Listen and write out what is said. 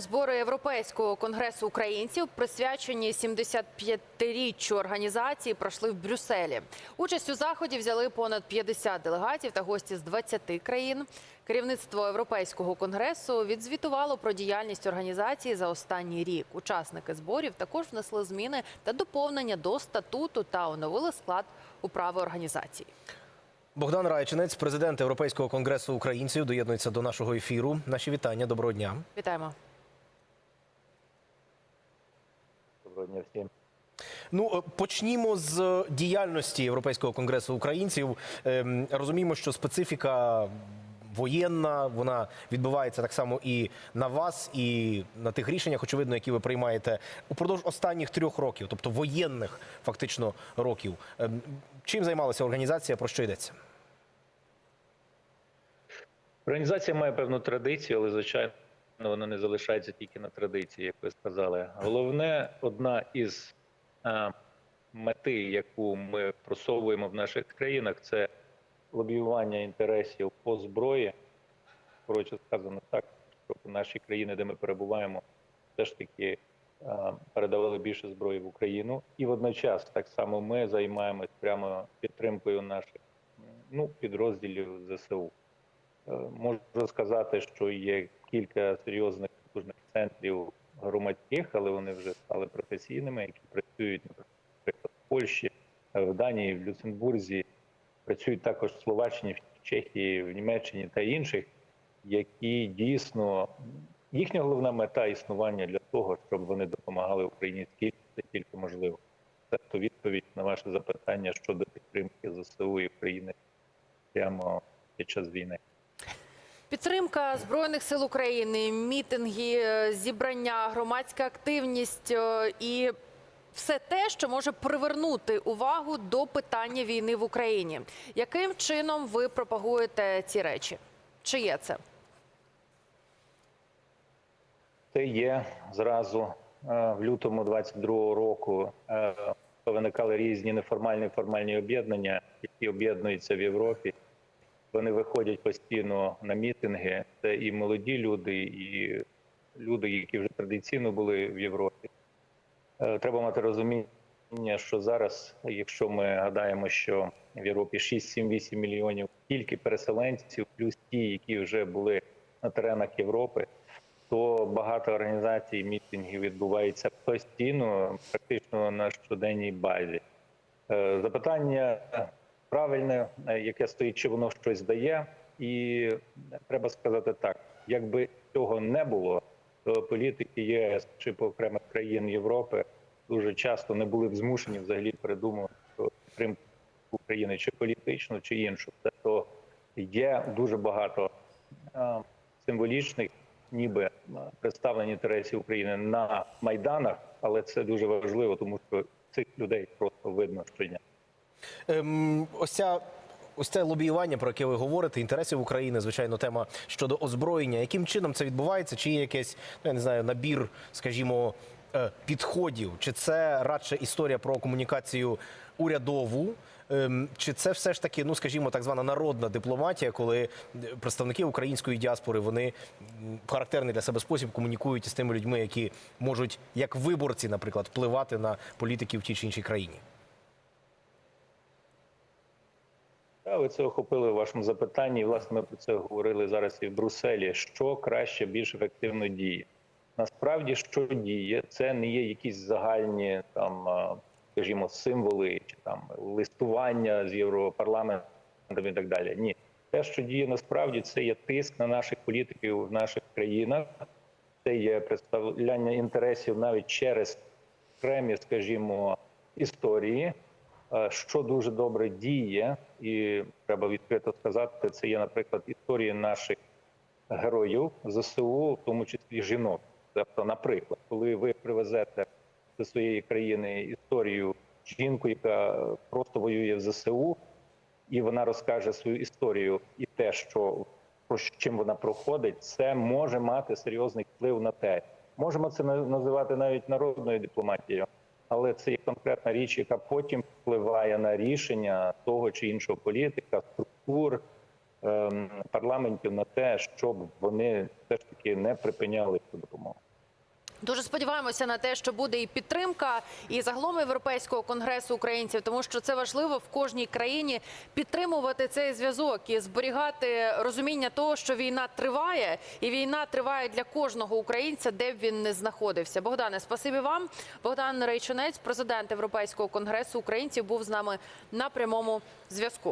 Збори Європейського конгресу українців, присвячені 75-річчю організації, пройшли в Брюсселі. Участь у заході взяли понад 50 делегатів та гості з 20 країн. Керівництво Європейського конгресу відзвітувало про діяльність організації за останній рік. Учасники зборів також внесли зміни та доповнення до статуту та оновили склад управи організації. Богдан Райчинець, президент Європейського конгресу українців, доєднується до нашого ефіру. Наші вітання. Доброго дня. Вітаємо. Доброго всім. Ну е, почнімо з діяльності Європейського конгресу українців. Ем, Розуміємо, що специфіка воєнна, вона відбувається так само і на вас, і на тих рішеннях, очевидно, які ви приймаєте упродовж останніх трьох років, тобто воєнних фактично років. Ем, Чим займалася організація? Про що йдеться? Організація має певну традицію, але звичайно вона не залишається тільки на традиції, як ви сказали. Головне, одна із а, мети, яку ми просовуємо в наших країнах, це лобіювання інтересів по зброї. Коротше сказано так, щоб наші країни, де ми перебуваємо, все ж таки а, передавали більше зброї в Україну. І водночас так само ми займаємось прямо підтримкою наших ну, підрозділів ЗСУ. Е, Можу сказати, що є кілька серйозних потужних центрів громадських, але вони вже стали професійними, які працюють, наприклад, в Польщі, е, в Данії, в Люксембурзі, працюють також в Словаччині, в Чехії, в Німеччині та інших, які дійсно їхня головна мета існування для того, щоб вони допомагали Україні скільки це тільки можливо. Це то відповідь на ваше запитання щодо підтримки ЗСУ і України прямо під час війни. Підтримка збройних сил України, мітинги, е, зібрання, громадська активність е, і все те, що може привернути увагу до питання війни в Україні. Яким чином ви пропагуєте ці речі? Чи є це? Це є зразу е, в лютому 22-го року. Виникали різні неформальні формальні об'єднання, які об'єднуються в Європі. Вони виходять постійно на мітинги. Це і молоді люди, і люди, які вже традиційно були в Європі. Е, Треба мати розуміння, що зараз, якщо ми гадаємо, що в Європі 6-7-8 мільйонів тільки переселенців, плюс ті, які вже були на теренах Європи, то багато організацій мітингів відбувається постійно, практично на щоденній базі. Е, Запитання правильне, е, яке стоїть, чи воно щось дає, і треба сказати так: якби цього не було, то політики ЄС чи по окремих країн Європи дуже часто не були б змушені взагалі передумувати про підтримку України чи політичну, чи іншу. Тобто є дуже багато е, символічних, ніби е, представлень інтересів України на майданах, але це дуже важливо, тому що цих людей просто видно щодня. Ем, ось ця. Ось це лобіювання, про яке ви говорите, інтересів України, звичайно, тема щодо озброєння. Яким чином це відбувається? Чи є якийсь, ну, я не знаю, набір, скажімо, е, підходів? Чи це радше історія про комунікацію урядову? Ем, Чи це все ж таки, ну скажімо, так звана народна дипломатія, коли е, представники української діаспори вони в характерний для себе спосіб комунікують із тими людьми, які можуть як виборці, наприклад, впливати на політиків в тій чи іншій країні? Та ви це охопили в вашому запитанні. Власне, ми про це говорили зараз і в Брюсселі. Що краще, більш ефективно діє? Насправді, що діє, це не є якісь загальні там, скажімо, символи чи там листування з європарламентом і так далі. Ні, те, що діє насправді, це є тиск на наших політиків в наших країнах, це є представляння інтересів навіть через окремі, скажімо, історії. Е, що дуже добре діє, і треба відкрито сказати, це є, наприклад, історії наших героїв ЗСУ, в тому числі жінок. Тобто, наприклад, коли ви привезете до своєї країни історію жінку, яка просто воює в ЗСУ, і вона розкаже свою історію і те, що про чим вона проходить, це може мати серйозний вплив на те. Можемо це на- називати навіть народною дипломатією, але це є конкретна річ, яка потім впливає на рішення того чи іншого політика, структур ем, парламентів на те, щоб вони все ж таки не припиняли. Дуже сподіваємося на те, що буде і підтримка, і загалом європейського конгресу українців, тому що це важливо в кожній країні підтримувати цей зв'язок і зберігати розуміння того, що війна триває, і війна триває для кожного українця, де б він не знаходився. Богдане, спасибі вам. Богдан Рейчунець, президент Європейського конгресу українців, був з нами на прямому зв'язку.